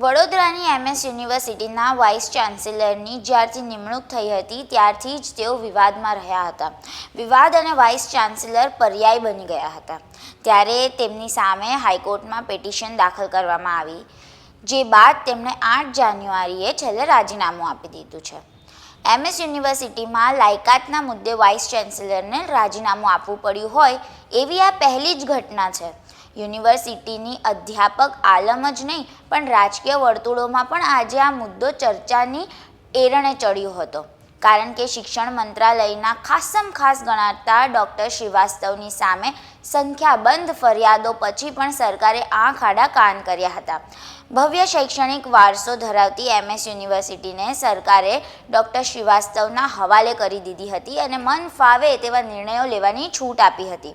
વડોદરાની એમએસ યુનિવર્સિટીના વાઇસ ચાન્સેલરની જ્યારથી નિમણૂક થઈ હતી, ત્યારથી જ તેઓ વિવાદમાં રહ્યા હતા. વિવાદ અને વાઇસ ચાન્સેલર પર્યાય બની ગયા હતા. ત્યારે તેમની સામે હાઈકોર્ટમાં પિટિશન દાખલ કરવામાં આવી, જે બાદ તેમણે આઠ જાન્યુઆરીએ છેલ્લે રાજીનામું આપી દીધું છે. એમએસ યુનિવર્સિટીમાં લાયકાતના મુદ્દે વાઇસ ચાન્સેલરને રાજીનામું આપવું પડ્યું હોય, એવી આ પહેલી જ ઘટના છે. યુનિવર્સિટીની અધ્યાપક આલમ જ નહીં, પણ રાજકીય વર્તુળોમાં પણ આજે આ મુદ્દો ચર્ચાની એરણે ચડ્યો હતો. કારણ કે શિક્ષણ મંત્રાલયના ખાસમ ખાસ ગણાતા ડૉક્ટર શ્રીવાસ્તવની સામે સંખ્યાબંધ ફરિયાદો પછી પણ સરકારે આંખ આડા કાન કર્યા હતા. ભવ્ય શૈક્ષણિક વારસો ધરાવતી એમએસ યુનિવર્સિટીને સરકારે ડૉક્ટર શ્રીવાસ્તવના હવાલે કરી દીધી હતી અને મન ફાવે તેવા નિર્ણયો લેવાની છૂટ આપી હતી.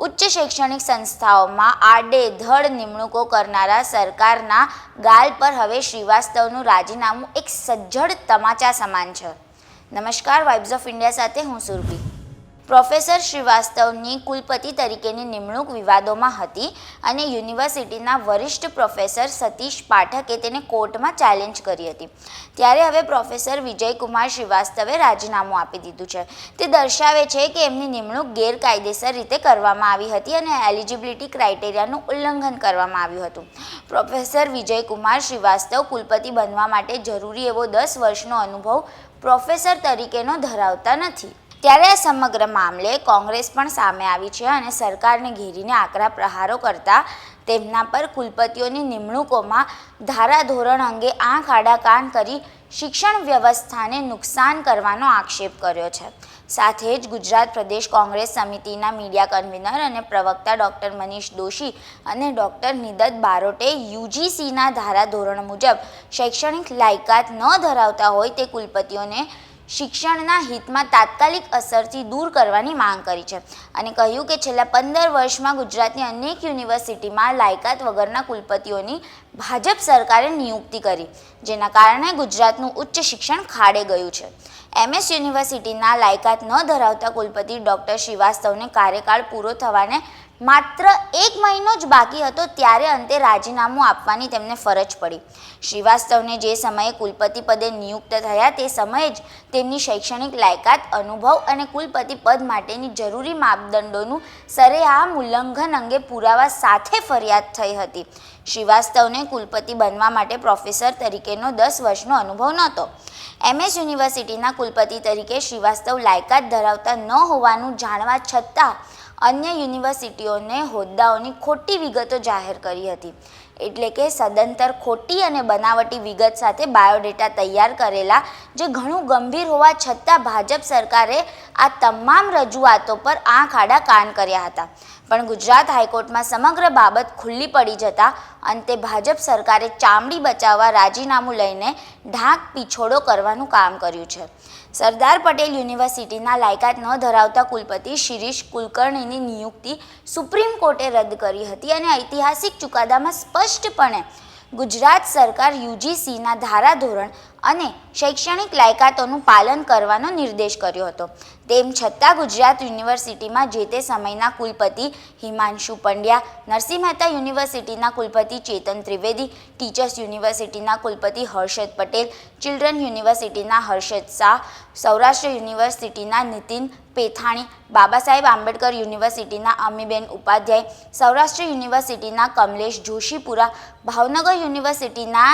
ઉચ્ચ શૈક્ષણિક સંસ્થાઓમાં આડેધડ નિમણૂકો કરનારા સરકારના ગાલ પર હવે શ્રીવાસ્તવનું રાજીનામું એક સજ્જડ તમાચા સમાન છે. નમસ્કાર વાઇબ્સ ઓફ ઇન્ડિયા સાથે હું સુરભી. પ્રોફેસર શ્રીવાસ્તવની કુલપતિ તરીકેની નિમણૂક વિવાદોમાં હતી અને યુનિવર્સિટીના વરિષ્ઠ પ્રોફેસર સતીશ પાઠકે તેને કોર્ટમાં ચેલેન્જ કરી હતી. ત્યારે હવે પ્રોફેસર વિજયકુમાર શ્રીવાસ્તવે રાજીનામું આપી દીધું છે. તે દર્શાવે છે કે એમની નિમણૂક ગેરકાયદેસર રીતે કરવામાં આવી હતી અને એલિજિબિલિટી ક્રાઇટેરિયાનું ઉલ્લંઘન કરવામાં આવ્યું હતું. પ્રોફેસર વિજયકુમાર શ્રીવાસ્તવ કુલપતિ બનવા માટે જરૂરી એવો દસ વર્ષનો અનુભવ પ્રોફેસર તરીકેનો ધરાવતા નથી. ત્યારે આ સમગ્ર મામલે કોંગ્રેસ પણ સામે આવી છે અને સરકારને ઘેરીને આકરા પ્રહારો કરતા તેમના પર કુલપતિઓની નિમણૂકોમાં ધારાધોરણ અંગે આંખ આડા કાન કરી શિક્ષણ વ્યવસ્થાને નુકસાન કરવાનો આક્ષેપ કર્યો છે. સાથે જ ગુજરાત પ્રદેશ કોંગ્રેસ સમિતિના મીડિયા કન્વીનર અને પ્રવક્તા ડૉક્ટર મનીષ દોશી અને ડૉક્ટર નિદત બારોટે યુજીસીના ધારાધોરણ મુજબ શૈક્ષણિક લાયકાત ન ધરાવતા હોય તે કુલપતિઓને શિક્ષણના હિતમાં તાત્કાલિક અસરથી દૂર કરવાની માંગ કરી છે. અને કહ્યું કે છેલ્લા પંદર વર્ષમાં ગુજરાતની અનેક યુનિવર્સિટીમાં લાયકાત વગરના કુલપતિઓની ભાજપ સરકારે નિયુક્તિ કરી, જેના કારણે ગુજરાતનું ઉચ્ચ શિક્ષણ ખાડે ગયું છે. એમએસ યુનિવર્સિટીના લાયકાત ન ધરાવતા કુલપતિ ડૉક્ટર શ્રીવાસ્તવને કાર્યકાળ પૂરો થવાને માત્ર એક મહિનો જ બાકી હતો ત્યારે અંતે રાજીનામું આપવાની તેમને ફરજ પડી. શ્રીવાસ્તવને જે સમયે કુલપતિ પદે નિયુક્ત થયા તે સમયે જ તેમની શૈક્ષણિક લાયકાત, અનુભવ અને કુલપતિ પદ માટેની જરૂરી માપદંડોનું સરેઆમ ઉલ્લંઘન અંગે પુરાવા સાથે ફરિયાદ થઈ હતી. શ્રીવાસ્તવને કુલપતિ બનવા માટે પ્રોફેસર તરીકેનો દસ વર્ષનો અનુભવ નહોતો. એમએસ યુનિવર્સિટીના કુલપતિ તરીકે શ્રીવાસ્તવ લાયકાત ધરાવતા ન હોવાનું જાણવા છતાં અન્ય યુનિવર્સિટીઓને હોદ્દાઓની ખોટી વિગતો જાહેર કરી હતી. એટલે કે સદંતર ખોટી અને બનાવટી વિગત સાથે બાયોડેટા તૈયાર કરેલા, જે ઘણું ગંભીર હોવા છતાં ભાજપ સરકારે આ તમામ રજૂઆતો પર આંખ આડા કાન કર્યા હતા. પણ ગુજરાત હાઈકોર્ટમાં સમગ્ર બાબત ખુલ્લી પડી જતાં અંતે ભાજપ સરકારે ચામડી બચાવવા રાજીનામું લઈને ઢાંક પીછોડો કરવાનું કામ કર્યું છે. સરદાર પટેલ યુનિવર્સિટીના લાયકાત ન ધરાવતા કુલપતિ શિરીષ કુલકર્ણીની નિયુક્તિ સુપ્રીમ કોર્ટે રદ કરી હતી અને ઐતિહાસિક ચુકાદામાં સ્પષ્ટપણે ગુજરાત સરકાર યુજીસીના ધારાધોરણ અને શૈક્ષણિક લાયકાતોનું પાલન કરવાનો નિર્દેશ કર્યો હતો. તેમ છતાં ગુજરાત યુનિવર્સિટીમાં જે તે સમયના કુલપતિ હિમાંશુ પંડ્યા, નરસિંહ મહેતા યુનિવર્સિટીના કુલપતિ ચેતન ત્રિવેદી, ટીચર્સ યુનિવર્સિટીના કુલપતિ હર્ષદ પટેલ, ચિલ્ડ્રન યુનિવર્સિટીના હર્ષદ શાહ, સૌરાષ્ટ્ર યુનિવર્સિટીના નીતિન પેથાણી, બાબા સાહેબ આંબેડકર યુનિવર્સિટીના અમીબેન ઉપાધ્યાય, સૌરાષ્ટ્ર યુનિવર્સિટીના કમલેશ જોશીપુરા, ભાવનગર યુનિવર્સિટીના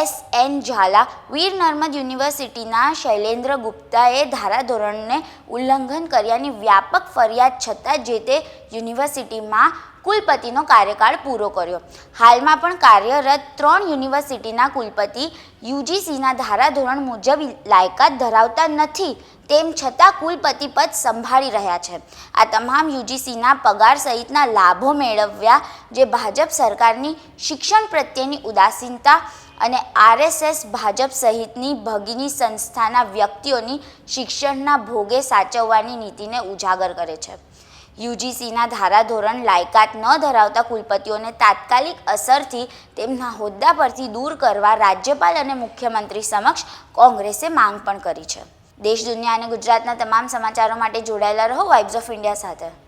એસ એન ઝાલા વીર નર્મદ યુનિવર્સિટીના શૈલેન્દ્ર ગુપ્તાએ ધારાધોરણને ઉલ્લંઘન કર્યાની વ્યાપક ફરિયાદ છતાં જે તે યુનિવર્સિટીમાં કુલપતિનો કાર્યકાળ પૂરો કર્યો. હાલમાં પણ કાર્યરત ત્રણ યુનિવર્સિટીના કુલપતિ યુજીસીના ધારાધોરણ મુજબ લાયકાત ધરાવતા નથી, તેમ છતાં કુલપતિ પદ સંભાળી રહ્યા છે. આ તમામ યુજીસીના પગાર સહિતના લાભો મેળવ્યા, જે ભાજપ સરકારની શિક્ષણ પ્રત્યેની ઉદાસીનતા અને આરએસએસ, ભાજપ સહિતની ભગીની સંસ્થાના વ્યક્તિઓની શિક્ષણના ભોગે સાચવવાની નીતિને ઉજાગર કરે છે. યુજીસીના ધારાધોરણ લાયકાત ન ધરાવતા કુલપતિઓને તાત્કાલિક અસરથી તેમના હોદ્દા પરથી દૂર કરવા રાજ્યપાલ અને મુખ્યમંત્રી સમક્ષ કોંગ્રેસે માંગ પણ કરી છે. દેશ, દુનિયા અને ગુજરાતના તમામ સમાચારો માટે જોડાયેલા રહો વાઇબ્સ ઓફ ઇન્ડિયા સાથે.